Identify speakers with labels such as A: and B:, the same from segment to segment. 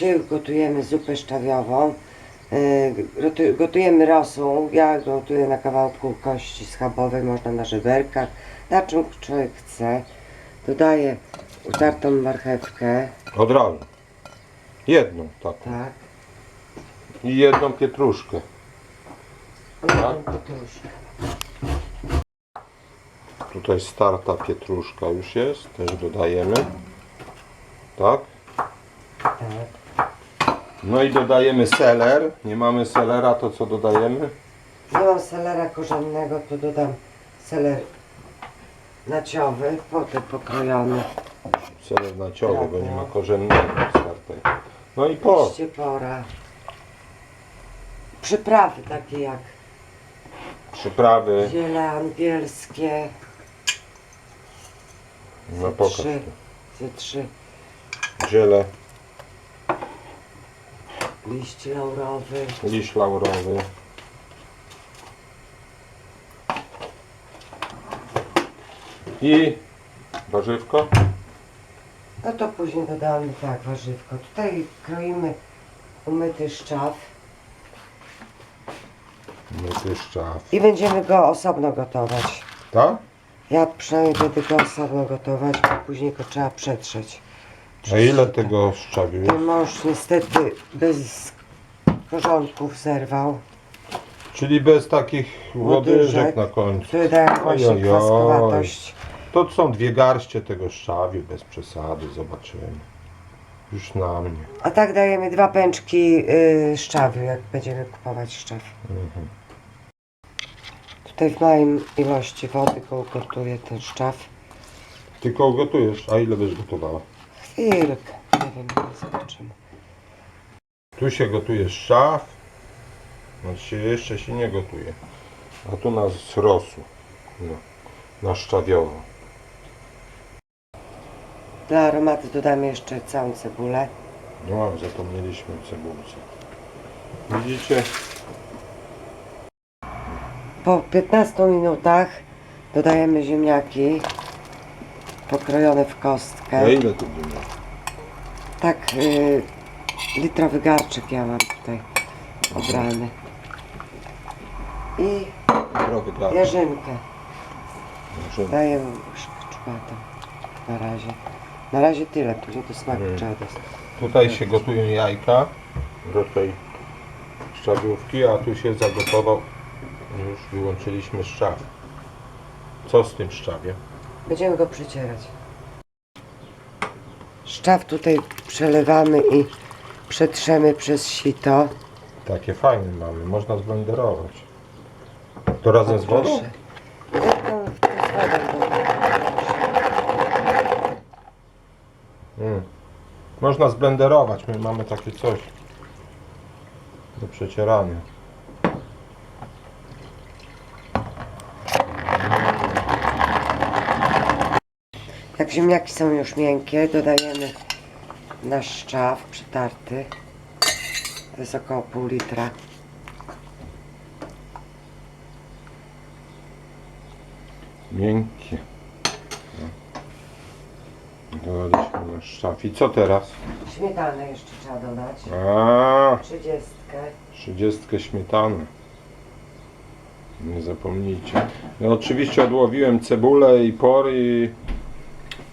A: Dzisiaj gotujemy zupę szczawiową. E, gotu- Gotujemy rosół. Ja gotuję na kawałku kości schabowej, można na żeberkach, na czym człowiek chce. Dodaję utartą marchewkę,
B: Od razu. Jedną taką.
A: tak.
B: I jedną pietruszkę.
A: Jedną pietruszkę.
B: Tutaj starta pietruszka już jest. Też dodajemy. Tak.
A: Tak.
B: No i dodajemy seler. Nie mamy selera, to co dodajemy?
A: Nie mam selera korzennego, to dodam seler naciowy, potem pokrojony.
B: Seler naciowy, bo nie ma
A: Tak.
B: korzennego startej. No i po.
A: Liście pora. Przyprawy takie jak
B: Przyprawy.
A: ziele angielskie,
B: No pokaż.
A: trzy, ze trzy
B: Ziele,
A: liść laurowy,
B: liść laurowy. I warzywko.
A: no to później dodamy tak warzywko. Tutaj kroimy umyty szczaw
B: Myty szczaw.
A: i będziemy go osobno gotować.
B: Tak?
A: Ja przynajmniej będę go osobno gotować, bo później go trzeba przetrzeć.
B: A ile tego szczawiu
A: Ten mąż niestety bez porządków zerwał.
B: Czyli bez takich łodyżek na końcu.
A: dają właśnie
B: Ojojoj.
A: kwaskowatość.
B: To są dwie garście tego szczawiu, bez przesady, zobaczymy. Już na mnie.
A: A tak dajemy dwa pęczki y, szczawiu, jak będziemy kupować szczaw.
B: Mhm.
A: Tutaj w małej ilości wody go gotuję ten szczaw.
B: Tylko ugotujesz, a ile byś gotowała?
A: Chwilkę, nie wiem, zobaczymy.
B: Tu się gotuje szczaw, znaczy się jeszcze się nie gotuje. A tu na zrosu, no, na szczawiowo.
A: Dla aromatu dodamy jeszcze całą cebulę.
B: No, zapomnieliśmy o cebulce. Widzicie?
A: Po 15 minutach dodajemy ziemniaki pokrojone w kostkę.
B: A ile tu było?
A: Tak, y, litrowy garczyk ja mam tutaj obrany. I jarzynkę.
B: Że-
A: Daję czwartą na razie. Na razie tyle, później to smaku
B: Mm.
A: trzeba dać.
B: Tutaj się gotują jajka do tej szczawiówki, a tu się zagotował, już wyłączyliśmy szczaw. Co z tym szczawiem?
A: Będziemy go przecierać. Szczaw tutaj przelewamy i przetrzemy przez sito.
B: Takie fajne mamy, można zblenderować. To razem z wodą?
A: Proszę. To, to z wodą dodam.
B: Mm. Można zblenderować, my mamy takie coś do przecierania.
A: Jak ziemniaki są już miękkie, dodajemy nasz szczaw przetarty. To jest około pół litra.
B: Miękkie. No. Dodaliśmy nasz szczaw. I co teraz?
A: Śmietanę jeszcze trzeba dodać.
B: A,
A: Trzydziestkę.
B: trzydziestkę śmietany. Nie zapomnijcie. Ja oczywiście odłowiłem cebulę i pory i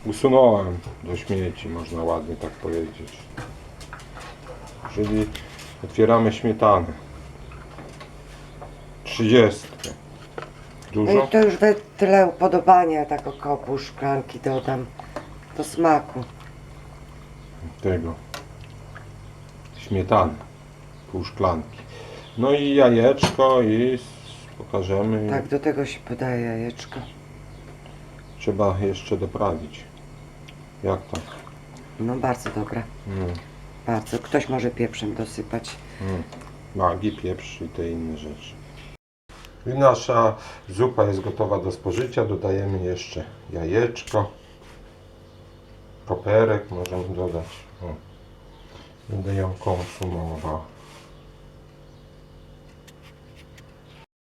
B: usunąłem do śmieci, można ładnie tak powiedzieć. Czyli otwieramy śmietanę. Trzydziestkę.
A: No
B: Dużo?
A: i to już we tyle upodobania, tak około pół szklanki dodam do smaku.
B: tego śmietany, pół szklanki. No i jajeczko i s- pokażemy.
A: Tak, do tego się podaje jajeczko.
B: Trzeba jeszcze doprawić. Jak to?
A: No bardzo dobra,
B: Mm,
A: bardzo. Ktoś może pieprzem dosypać.
B: mm. Magi, pieprz i te inne rzeczy. I nasza zupa jest gotowa do spożycia. Dodajemy jeszcze jajeczko. Koperek możemy dodać. O. Będę ją konsumował.